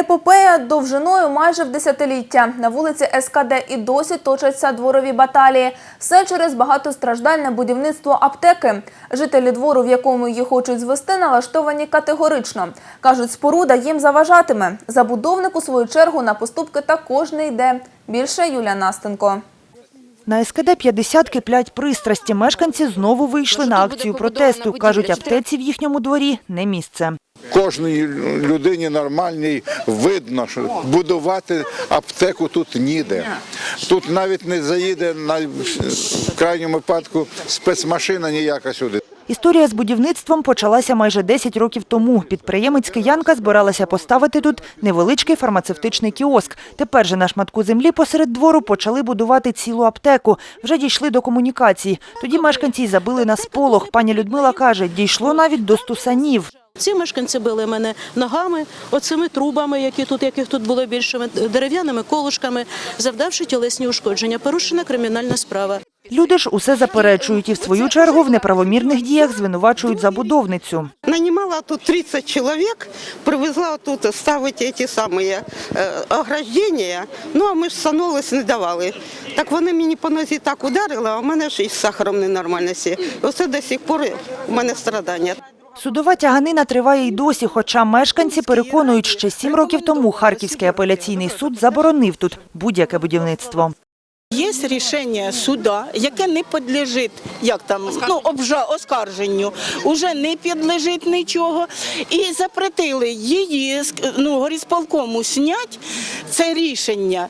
Епопея довжиною майже в десятиліття. На вулиці СКД і досі точаться дворові баталії. Все через багатостраждальне будівництво аптеки. Жителі двору, в якому її хочуть звести, налаштовані категорично. Кажуть, споруда їм заважатиме. Забудовник у свою чергу на поступки також не йде. Більше Юлія Настенко. На СКД 50 киплять пристрасті. Мешканці знову вийшли на акцію протесту. Кажуть, аптеці в їхньому дворі не місце. Кожній людині нормальній видно, що будувати аптеку тут ніде. Тут навіть не заїде на в крайньому випадку спецмашина ніяка сюди. Історія з будівництвом почалася майже 10 років тому. Підприємець киянка збиралася поставити тут невеличкий фармацевтичний кіоск. Тепер же на шматку землі посеред двору почали будувати цілу аптеку. Вже дійшли до комунікацій. Тоді мешканці й забили на сполох. Пані Людмила каже, дійшло навіть до стусанів. Ці мешканці били мене ногами, оцими трубами, які тут, яких тут було більше, дерев'яними колушками, завдавши тілесні ушкодження. Порушена кримінальна справа. Люди ж усе заперечують і в свою чергу в неправомірних діях звинувачують забудовницю. Нанимала тут 30 человек, привезла тут ставити эти самые е, ограждения, ну а ми ж санолись не давали. Так вони мені по нозі так ударили, а в мене ж із сахаром ненормальності. Оце до сих пор у мене страдання. Судова тяганина триває й досі, хоча мешканці переконують, ще сім років тому Харківський апеляційний суд заборонив тут будь-яке будівництво. Є рішення суда, яке не підлежить як там ну обжа оскарженню, уже не підлежить нічого, і запретили її ну горісполкому снять це рішення.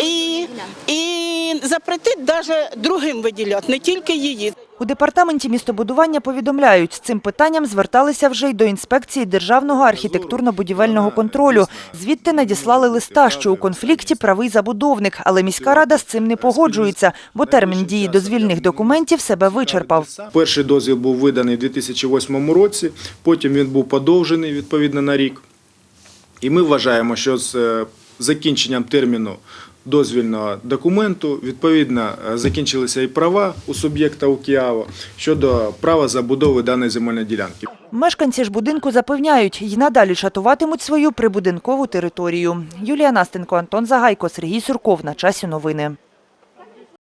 І, і запретить навіть другим виділяти, не тільки її. У департаменті містобудування повідомляють, з цим питанням зверталися вже й до інспекції Державного архітектурно-будівельного контролю. Звідти надіслали листа, що у конфлікті правий забудовник, але міська рада з цим не погоджується, бо термін дії дозвільних документів себе вичерпав. Перший дозвіл був виданий у 2008 році, потім він був подовжений відповідно на рік. І ми вважаємо, що з е, закінченням терміну дозвільного документу відповідно е, закінчилися і права у суб'єкта УКІАВО щодо права забудови даної земельної ділянки. Мешканці ж будинку запевняють, й надалі шатуватимуть свою прибудинкову територію. Юлія Настенко, Антон Загайко, Сергій Сурков. На часі новини.